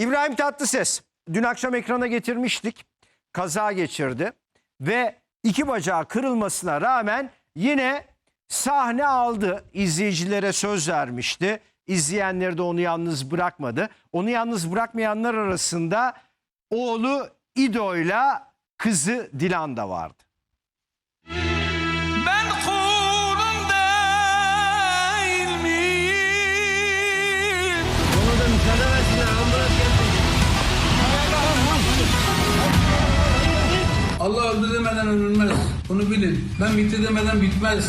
İbrahim Tatlıses dün akşam ekrana getirmiştik. Kaza geçirdi ve iki bacağı kırılmasına rağmen yine sahne aldı. İzleyicilere söz vermişti. İzleyenleri de onu yalnız bırakmadı. Onu yalnız bırakmayanlar arasında oğlu İdo'yla kızı Dilan da vardı. Allah öldü demeden ölünmez. Bunu bilin. Ben bitti demeden bitmez.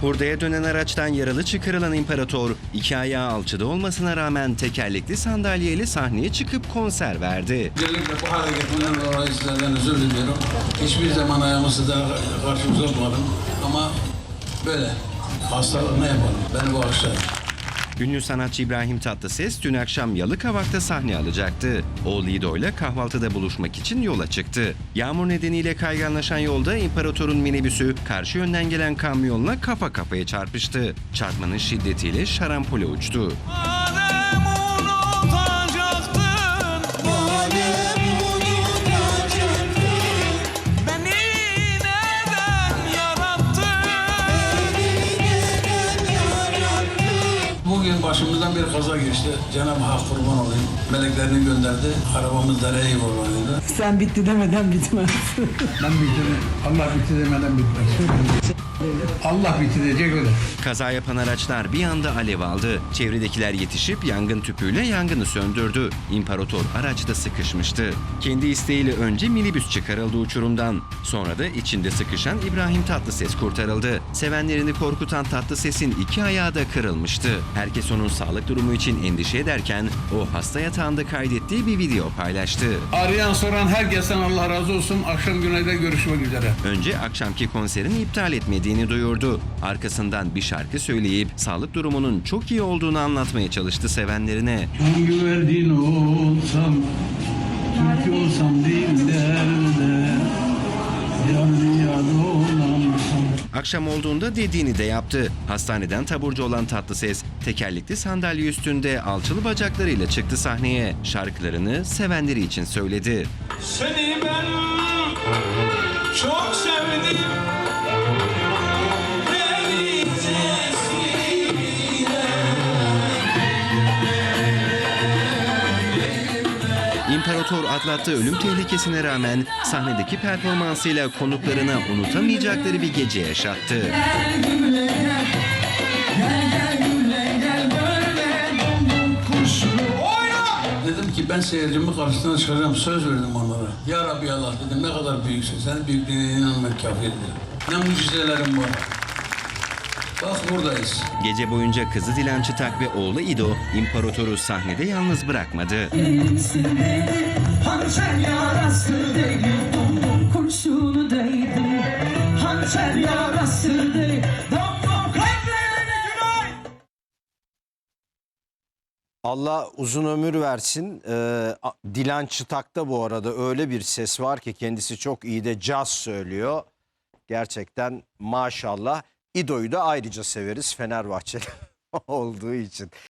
Hurdaya dönen araçtan yaralı çıkarılan imparator, iki ayağı alçıda olmasına rağmen tekerlekli sandalyeyle sahneye çıkıp konser verdi. Özellikle bu hale getirdiğinden dolayı sizlerden özür diliyorum. Hiçbir zaman ayağımı sıdağa karşı uzatmadım. Ama böyle. Hastalık ne yapalım? Beni bağışlayın. Ünlü sanatçı İbrahim Tatlıses dün akşam Yalıkavak'ta sahne alacaktı. Oğlu İdo ile kahvaltıda buluşmak için yola çıktı. Yağmur nedeniyle kayganlaşan yolda imparatorun minibüsü karşı yönden gelen kamyonla kafa kafaya çarpıştı. Çarpmanın şiddetiyle şarampole uçtu. Madem başımızdan bir kaza geçti. Cenab-ı Hak kurban olayım. Meleklerini gönderdi. Arabamız dereye yuvarlanıyordu. Sen bitti demeden bitmez. Ben bitirdim. Allah bitti demeden bitmez. Allah bitirecek öyle. Kaza yapan araçlar bir anda alev aldı. Çevredekiler yetişip yangın tüpüyle yangını söndürdü. İmparator araçta sıkışmıştı. Kendi isteğiyle önce minibüs çıkarıldı uçurumdan. Sonra da içinde sıkışan İbrahim Tatlıses kurtarıldı. Sevenlerini korkutan Tatlıses'in iki ayağı da kırılmıştı. Herkes onun sağlık durumu için endişe ederken o hasta yatağında kaydettiği bir video paylaştı. Arayan soran herkesten Allah razı olsun. Akşam güneyde görüşmek üzere. Önce akşamki konserini iptal etmediğini duyurdu. Arkasından bir şarkı söyleyip sağlık durumunun çok iyi olduğunu anlatmaya çalıştı sevenlerine. Güvercin olsam, Türk olsam dillerde, yar Akşam olduğunda dediğini de yaptı. Hastaneden taburcu olan Tatlıses tekerlekli sandalye üstünde alçılı bacaklarıyla çıktı sahneye. Şarkılarını sevenleri için söyledi. Seni ben çok sevdim İmparator atlattığı ölüm tehlikesine rağmen sahnedeki performansıyla konuklarına unutamayacakları bir gece yaşattı. Dedim ki ben seyircimin karşısına çıkacağım. Söz verdim onlara. Ya Rabbi Allah dedim ne kadar büyüksün. Senin büyüklüğüne inanmak kafidir. Ne mucizelerim var. Bak buradayız. Gece boyunca kızı Dilan Çıtak ve oğlu İdo imparatoru sahnede yalnız bırakmadı. Hançer yarası değil, kurşunu değdi. Hançer yarası değil, dom dom kalplerine günay. Allah uzun ömür versin. Ee, a- Dilan Çıtak'ta bu arada öyle bir ses var ki kendisi çok iyi de caz söylüyor. Gerçekten maşallah. İdo'yu da ayrıca severiz Fenerbahçe olduğu için.